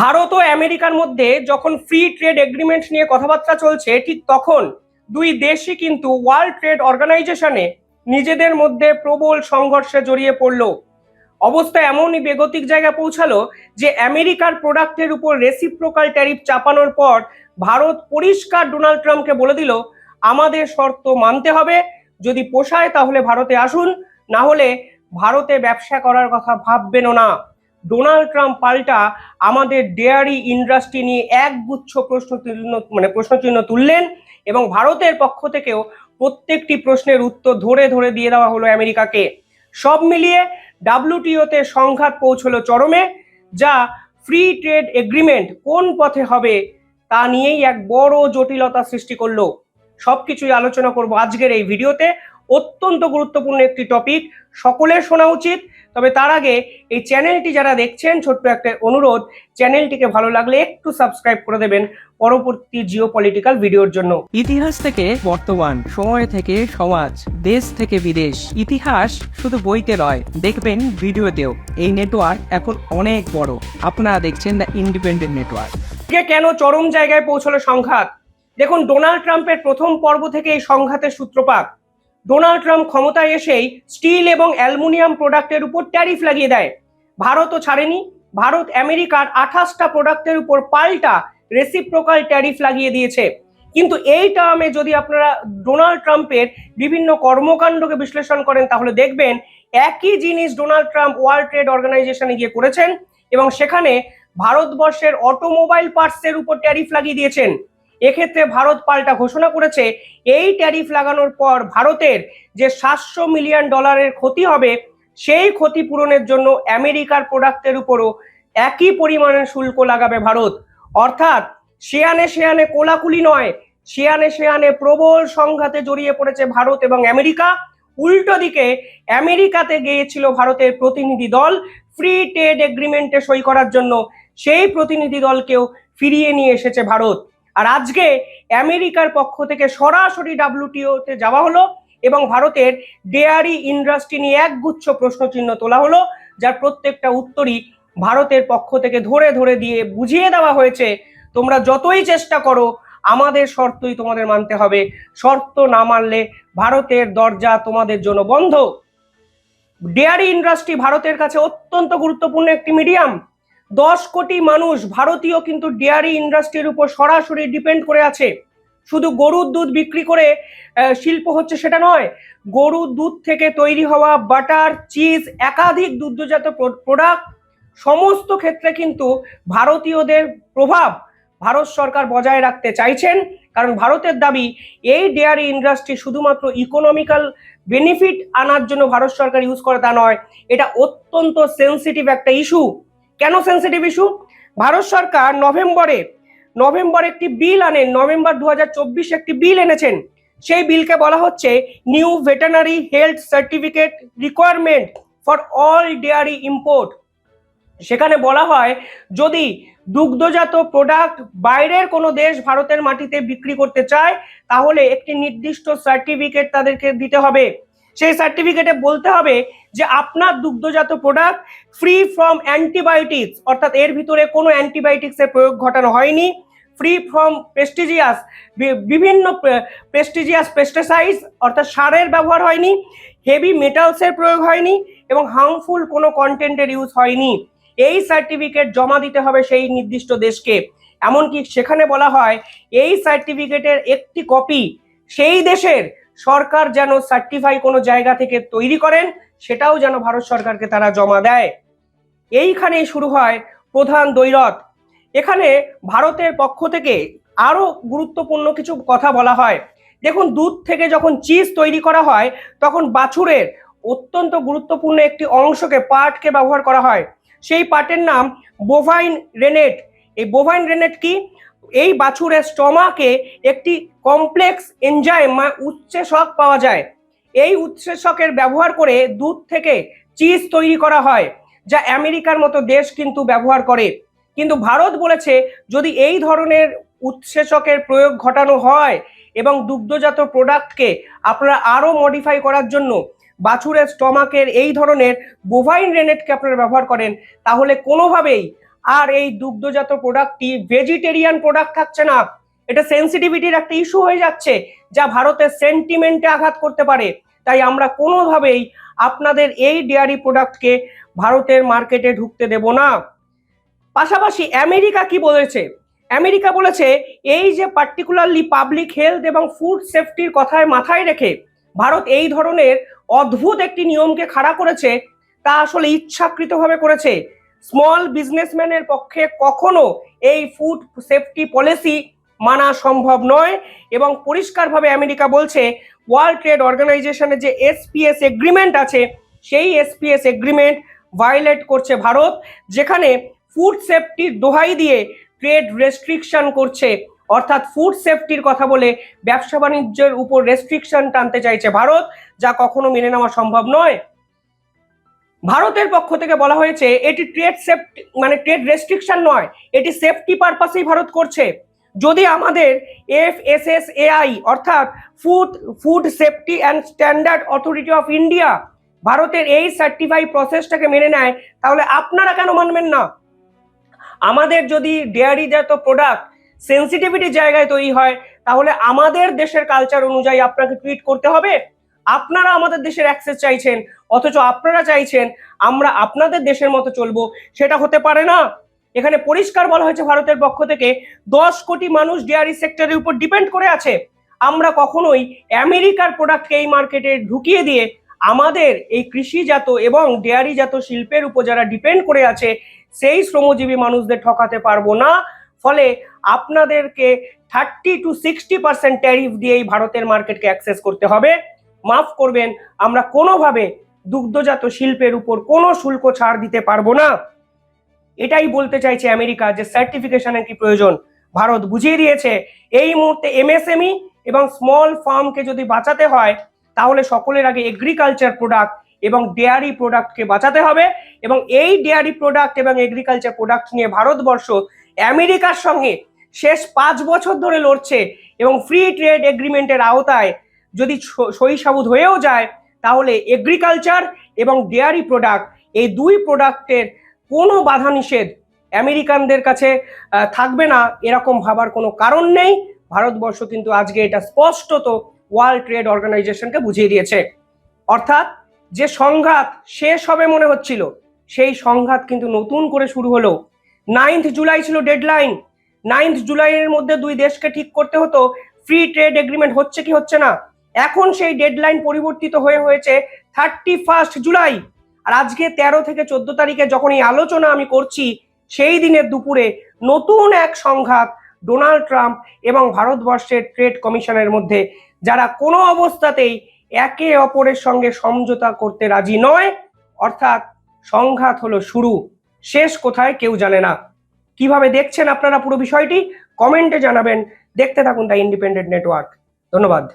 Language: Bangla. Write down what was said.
ভারত ও আমেরিকার মধ্যে যখন ফ্রি ট্রেড এগ্রিমেন্ট নিয়ে কথাবার্তা চলছে, ঠিক তখন দুই দেশই কিন্তু ওয়ার্ল্ড ট্রেড অর্গানাইজেশনে নিজেদের মধ্যে প্রবল সংঘর্ষে জড়িয়ে পড়ল। অবস্থা এমনই বেগতিক জায়গায় পৌঁছালো যে আমেরিকার প্রোডাক্টের উপর রেসিপ্রোকাল ট্যারিফ চাপানোর পর ভারত পরিষ্কার ডোনাল্ড ট্রাম্পকে বলে দিল, আমাদের শর্ত মানতে হবে। যদি পোষায় তাহলে ভারতে আসুন, না হলে ভারতে ব্যবসা করার কথা ভাববেনও না। ডোনাল্ড ট্রাম্প পাল্টা আমাদের ডেয়ারি ইন্ডাস্ট্রি নিয়ে একগুচ্ছ প্রশ্ন মানে প্রশ্নচিহ্ন তুললেন এবং ভারতের পক্ষ থেকেও প্রত্যেকটি প্রশ্নের উত্তর ধরে ধরে দিয়ে দেওয়া হলো আমেরিকাকে। সব মিলিয়ে ডাব্লিউটিওতে সংঘাত পৌঁছলো চরমে, যা ফ্রি ট্রেড এগ্রিমেন্ট কোন পথে হবে তা নিয়েই এক বড় জটিলতা সৃষ্টি করল। সবকিছুই আলোচনা করব আজকের এই ভিডিওতে। অত্যন্ত গুরুত্বপূর্ণ একটি টপিক সকলের শোনা উচিত। তবে তার আগে এই চ্যানেলটি যারা দেখছেন ছোট্ট একটা অনুরোধ চ্যানেলটিকে ভালো লাগলে একটু সাবস্ক্রাইব করে দেবেন পরবর্তী জিও পলিটিক্যাল ভিডিওর জন্য। ইতিহাস থেকে বর্তমান সময় থেকে সমাজ দেশ থেকে বিদেশ। ইতিহাস শুধু বইতে নয় দেখবেন ভিডিওতেও এই নেটওয়ার্ক এখন অনেক বড়। আপনারা দেখছেন দ্য ইন্ডিপেন্ডেন্ট নেটওয়ার্ক কেন চরম জায়গায় পৌঁছলো সংঘাত? দেখুন ডোনাল্ড ট্রাম্পের প্রথম পর্ব থেকে এই সংঘাতের সূত্রপাত। ডোনাল্ড ট্রাম্প ক্ষমতায় এসেই স্টিল এবং অ্যালুমিনিয়াম প্রোডাক্টের উপর ট্যারিফ লাগিয়ে দেয়। ভারতও ছাড়েনি। ভারত আমেরিকার আঠাশটা প্রোডাক্টের উপর পাল্টা রেসিপ্রোকাল ট্যারিফ লাগিয়ে দিয়েছে। কিন্তু এই টার্মে যদি আপনারা ডোনাল্ড ট্রাম্পের বিভিন্ন কর্মকাণ্ডকে বিশ্লেষণ করেন, তাহলে দেখবেন একই জিনিস ডোনাল্ড ট্রাম্প ওয়ার্ল্ড ট্রেড অর্গানাইজেশনে গিয়ে করেছেন এবং সেখানে ভারতবর্ষের অটোমোবাইল পার্টসের উপর ট্যারিফ লাগিয়ে দিয়েছেন। এক্ষেত্রে ভারত পাল্টা ঘোষণা করেছে, এই ট্যারিফ লাগানোর পর ভারতের যে সাতশো মিলিয়ন ডলারের ক্ষতি হবে, সেই ক্ষতি পূরণের জন্য আমেরিকার প্রোডাক্টের উপরও একই পরিমাণের শুল্ক লাগাবে ভারত। অর্থাৎ শেয়ানে শেয়ানে কোলাকুলি নয় শেয়ানে শেয়ানে প্রবল সংঘাতে জড়িয়ে পড়েছে ভারত এবং আমেরিকা। উল্টো দিকে আমেরিকাতে গিয়েছিল ভারতের প্রতিনিধি দল ফ্রি ট্রেড এগ্রিমেন্টে সই করার জন্য। সেই প্রতিনিধি দলকেও ফিরিয়ে নিয়ে এসেছে ভারত। আর আজকে আমেরিকার পক্ষ থেকে সরাসরি ডাব্লিউটিওতে যাওয়া হলো এবং ভারতের ডেয়ারি ইন্ডাস্ট্রি নিয়ে একগুচ্ছ প্রশ্নচিহ্ন তোলা হলো, যার প্রত্যেকটা উত্তরই ভারতের পক্ষ থেকে ধরে ধরে দিয়ে বুঝিয়ে দেওয়া হয়েছে। তোমরা যতই চেষ্টা করো, আমাদের শর্তই তোমাদের মানতে হবে। শর্ত না মানলে ভারতের দরজা তোমাদের জন্য বন্ধ। ডেয়ারি ইন্ডাস্ট্রি ভারতের কাছে অত্যন্ত গুরুত্বপূর্ণ একটি মিডিয়াম। দশ কোটি মানুষ ভারতীয় কিন্তু ডেয়ারি ইন্ডাস্ট্রির উপর সরাসরি ডিপেন্ড করে আছে। শুধু গরুর দুধ বিক্রি করে শিল্প হচ্ছে সেটা নয়, গরুর দুধ থেকে তৈরি হওয়া বাটার, চিজ, একাধিক দুগ্ধজাত প্রোডাক্ট, সমস্ত ক্ষেত্রে কিন্তু ভারতীয়দের প্রভাব ভারত সরকার বজায় রাখতে চাইছেন। কারণ ভারতের দাবি, এই ডেয়ারি ইন্ডাস্ট্রি শুধুমাত্র ইকোনমিক্যাল বেনিফিট আনার জন্য ভারত সরকার ইউজ করে তা নয়, এটা অত্যন্ত সেন্সিটিভ একটা ইস্যু কেন সেন্সিটিভ ইস্যু ভারত সরকার নভেম্বরে, নভেম্বর একটি বিল আনেন, নভেম্বর দু একটি বিল এনেছেন। সেই বিলকে বলা হচ্ছে new veterinary health certificate requirement for all dairy import সেখানে বলা হয়, যদি দুগ্ধজাত প্রোডাক্ট বাইরের কোনো দেশ ভারতের মাটিতে বিক্রি করতে চায়, তাহলে একটি নির্দিষ্ট সার্টিফিকেট তাদেরকে দিতে হবে। সেই সার্টিফিকেটে বলতে হবে যে আপনার দুগ্ধজাত প্রোডাক্ট ফ্রি ফ্রম অ্যান্টিবায়োটিক্স অর্থাৎ এর ভিতরে কোনো অ্যান্টিবায়োটিক্সের প্রয়োগ ঘটানো হয়নি। ফ্রি ফ্রম পেস্টিজিয়াস বিভিন্ন পেস্টিজিয়াস পেস্টিসাইডস অর্থাৎ সারের ব্যবহার হয়নি হেভি মেটালসের প্রয়োগ হয়নি এবং হার্মফুল কোনো কন্টেন্টের ইউজ হয়নি। এই সার্টিফিকেট জমা দিতে হবে সেই নির্দিষ্ট দেশকে। এমনকি সেখানে বলা হয়, এই সার্টিফিকেটের একটি কপি সেই দেশের সরকার যেন সার্টিফাই কোনো জায়গা থেকে তৈরি করেন, সেটাও যেন ভারত সরকারকে তারা জমা দেয়। এইখানেই শুরু হয় প্রধান দৈরথ এখানে ভারতের পক্ষ থেকে আরও গুরুত্বপূর্ণ কিছু কথা বলা হয়। দেখুন, দুধ থেকে যখন চিজ তৈরি করা হয়, তখন বাছুরের অত্যন্ত গুরুত্বপূর্ণ একটি অংশকে পার্টকে ব্যবহার করা হয়। সেই পার্টের নাম বোভাইন রেনেট এই বোভাইন রেনেট কি? এই বাছুরের স্টমাকে একটি কমপ্লেক্স এনজাইম উচ্চেষক পাওয়া যায়। এই উচ্চেষকের ব্যবহার করে দুধ থেকে চিজ তৈরি করা হয়, যা আমেরিকার মতো দেশ কিন্তু ব্যবহার করে। কিন্তু ভারত বলেছে, যদি এই ধরনের উৎসেচকের প্রয়োগ ঘটানো হয় এবং দুগ্ধজাত প্রোডাক্টকে আপনারা আরও মডিফাই করার জন্য বাছুরের স্টমাকের এই ধরনের বোভাইন রেনেটকে আপনারা ব্যবহার করেন, তাহলে কোনোভাবেই আর এই দুগ্ধজাত প্রোডাক্টটি ভেজিটেরিয়ান প্রোডাক্ট থাকছে না। এটা সেন্সিটিভিটির একটা ইস্যু হয়ে যাচ্ছে, যা ভারতের সেন্টিমেন্টে আঘাত করতে পারে। তাই আমরা কোনোভাবেই আপনাদের এই ডেয়ারি প্রোডাক্টকে ভারতের মার্কেটে ঢুকতে দেব না। পাশাপাশি আমেরিকা কি বলেছে? আমেরিকা বলেছে, এই যে পার্টিকুলারলি পাবলিক হেলথ এবং ফুড সেফটির কথায় মাথায় রেখে ভারত এই ধরনের অদ্ভুত একটি নিয়মকে খাড়া করেছে, তা আসলে ইচ্ছাকৃতভাবে করেছে। স্মল বিজনেসম্যানের পক্ষে কখনো এই ফুড সেফটি পলিসি মানা সম্ভব নয় এবং পরিষ্কারভাবে আমেরিকা বলছে, ওয়ার্ল্ড ট্রেড অর্গানাইজেশনের যে এসপিএস এগ্রিমেন্ট আছে, সেই এসপিএস এগ্রিমেন্ট ভায়োলেট করছে ভারত, যেখানে ফুড সেফটির দোহাই দিয়ে ট্রেড রেস্ট্রিকশন করছে। অর্থাৎ ফুড সেফটির কথা বলে ব্যবসা বাণিজ্যের উপর রেস্ট্রিকশন টানতে চাইছে ভারত, যা কখনো মেনে নেওয়া সম্ভব নয়। ভারতের পক্ষ থেকে বলা হয়েছে, এটি ট্রেড সেফটি মানে ট্রেড রেস্ট্রিকশন নয়, এটি সেফটি পারপাসেই ভারত করছে। যদি আমাদের F S S A I অর্থাৎ food food safety and standard authority of India ভারতের এই সার্টিফাই প্রসেসটাকে মেনে নেয়, তাহলে আপনারা কেন মানবেন না? আমাদের যদি ডেয়ারিজাত প্রোডাক্ট সেন্সিটিভিটি জায়গায় তৈরি হয়, তাহলে আমাদের দেশের কালচার অনুযায়ী আপনাকে ট্রিট করতে হবে। আপনারা আমাদের দেশের অ্যাক্সেস চাইছেন, অথচ আপনারা চাইছেন আমরা আপনাদের দেশের মতো চলবো, সেটা হতে পারে না। এখানে পরিষ্কার বলা হয়েছে ভারতের পক্ষ থেকে, দশ কোটি মানুষ ডেয়ারি সেক্টরের উপর ডিপেন্ড করে আছে। আমরা কখনোই আমেরিকার প্রোডাক্টকে এই মার্কেটে ঢুকিয়ে দিয়ে আমাদের এই কৃষিজাত এবং ডেয়ারিজাত শিল্পের উপর যারা ডিপেন্ড করে আছে, সেই শ্রমজীবী মানুষদের ঠকাতে পারব না। ফলে আপনাদেরকে thirty two sixty percent tariff দিয়েই ভারতের মার্কেটকে অ্যাক্সেস করতে হবে। মাফ করবেন, আমরা কোনোভাবে দুগ্ধজাত শিল্পের উপর কোনো শুল্ক ছাড় দিতে পারব না। এটাই বলতে চাইছে আমেরিকা যে সার্টিফিকেশনের কি প্রয়োজন। ভারত বুঝিয়ে দিয়েছে, এই মুহূর্তে এমএসএমই এবং স্মল ফার্মকে যদি বাঁচাতে হয়, তাহলে সকলের আগে এগ্রিকালচার প্রোডাক্ট এবং ডেয়ারি প্রোডাক্টকে বাঁচাতে হবে এবং এই ডেয়ারি প্রোডাক্ট এবং এগ্রিকালচার প্রোডাক্ট নিয়ে ভারতবর্ষ আমেরিকার সঙ্গে শেষ পাঁচ বছর ধরে লড়ছে এবং ফ্রি ট্রেড এগ্রিমেন্টের আওতায় যদি স- সই সাবুত হয়েও যায়, তাহলে এগ্রিকালচার এবং ডেয়ারি প্রোডাক্ট এই দুই প্রোডাক্টের কোনো বাধা নিষেধ আমেরিকানদের কাছে থাকবে না। এরকম ভাবার কোনো কারণ নেই। ভারতবর্ষ কিন্তু আজকে এটা স্পষ্টত ওয়ার্ল্ড ট্রেড অর্গানাইজেশনকে বুঝিয়ে দিয়েছে। অর্থাৎ যে সংঘাত শেষ হবে মনে হচ্ছিল, সেই সংঘাত কিন্তু নতুন করে শুরু হলো। নাইন্থ জুলাই ছিল ডেডলাইন নাইন্থ জুলাইয়ের মধ্যে দুই দেশকে ঠিক করতে হতো। ফ্রি ট্রেড এগ্রিমেন্ট হচ্ছে কি হচ্ছে না? এখন সেই ডেডলাইন পরিবর্তিত হয়ে হয়েছে থার্টি ফার্স্ট জুলাই। আর আজকে তেরো থেকে চোদ্দ তারিখে যখন এই আলোচনা আমি করছি, সেই দিনের দুপুরে নতুন এক সংঘাত ডোনাল্ড ট্রাম্প এবং ভারতবর্ষের ট্রেড কমিশনের মধ্যে, যারা কোনো অবস্থাতেই একে অপরের সঙ্গে সমঝোতা করতে রাজি নয়, অর্থাৎ সংঘাত হলো শুরু। শেষ কোথায় কেউ জানে না। কীভাবে দেখছেন আপনারা পুরো বিষয়টি? কমেন্টে জানাবেন। দেখতে থাকুন দ্য ইন্ডিপেন্ডেন্ট নেটওয়ার্ক। ধন্যবাদ।